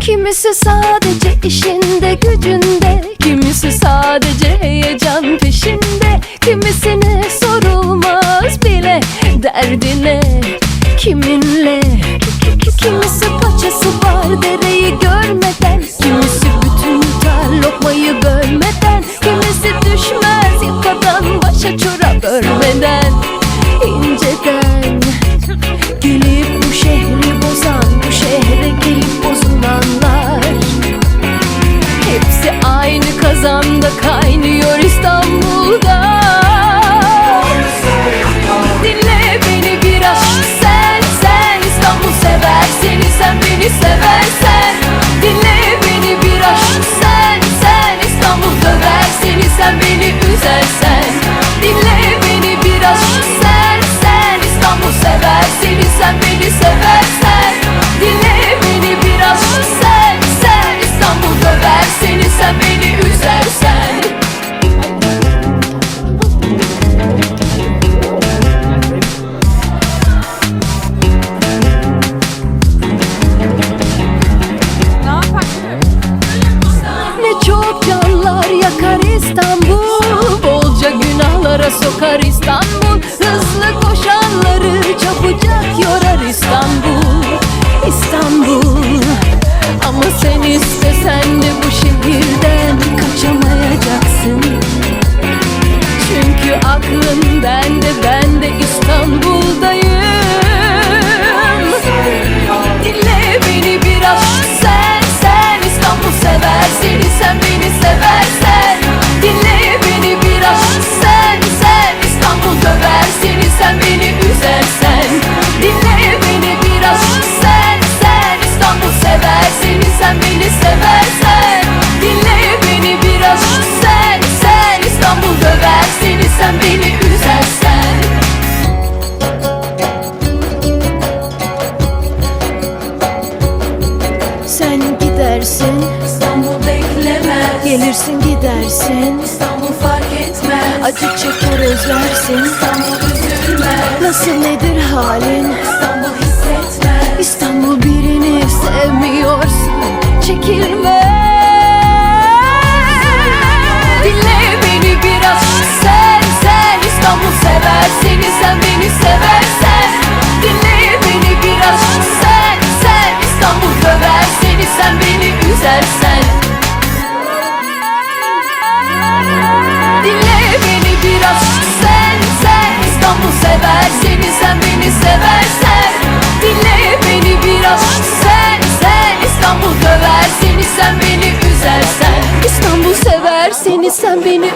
Kimisi sadece işinde gücünde. Kimisi sadece heyecan peşinde. Kimisine sorulmaz bile derdine. Kiminle? Kimisi paçası var dereyi görmeden. Eğer seni sen beni seversen İstanbul fark etmez. Acı çeker özlersin İstanbul üzülmez. Nasıl nedir halin? İstanbul hissetmez. İstanbul birini sevmiyorsun. Çekilmez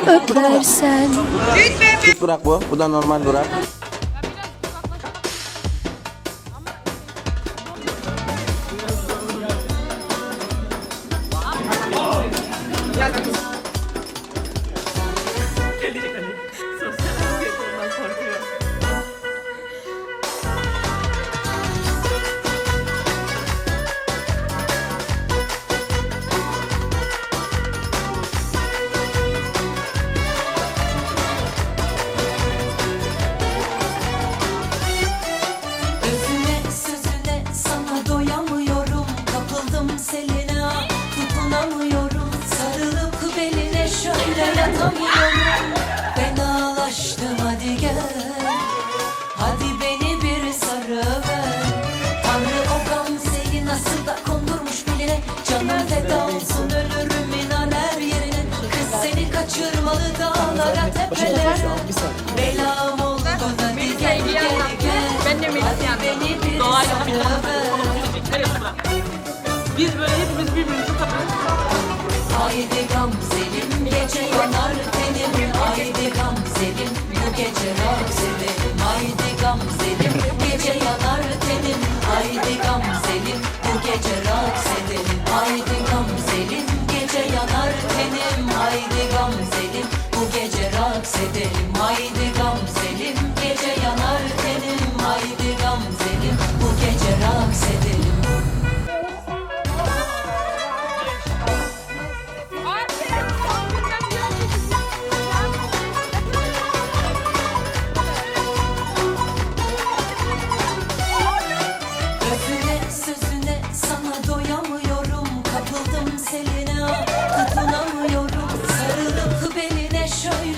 öpersen. Tut bırak bu. Bu da normal durak. dayanamıyorum Fenalaştım hadi gel. Hadi beni bir sarıver Tanrı o gamzeyi nasıl da kondurmuş biline Canım feda olsun ölürüm inan her yerine. Kız seni kaçırmalı dağlara tepelere.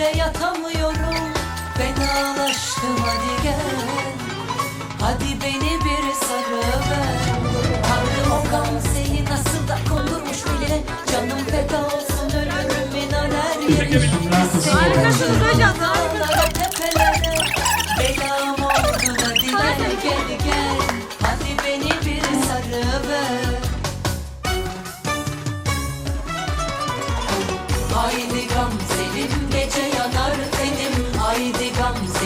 bile yatamıyorum. Ben Fenalaştım hadi gel. Hadi beni bir sarıver Tanrım o gamzeyi nasıl da kondurmuş bile. Canım feda olsun ölürüm inaner yeri. Harikasınız hocam harikasınız. Tepelere. Belam oldu hadi gel gel Hadi beni bir sarıver Haydi gamzelim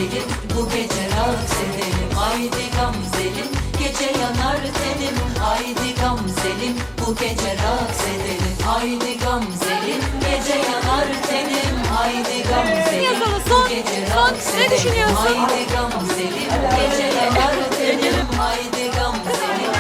gamzelim bu gece raks edelim. Haydi gamzelim gece yanar tenim Haydi gamzelim bu gece raks edelim. Haydi gamzelim gece yanar tenim Haydi gamzelim bu gece son raks ne edelim. düşünüyorsun? Haydi gamzelim gece yanar tenim Haydi gamzelim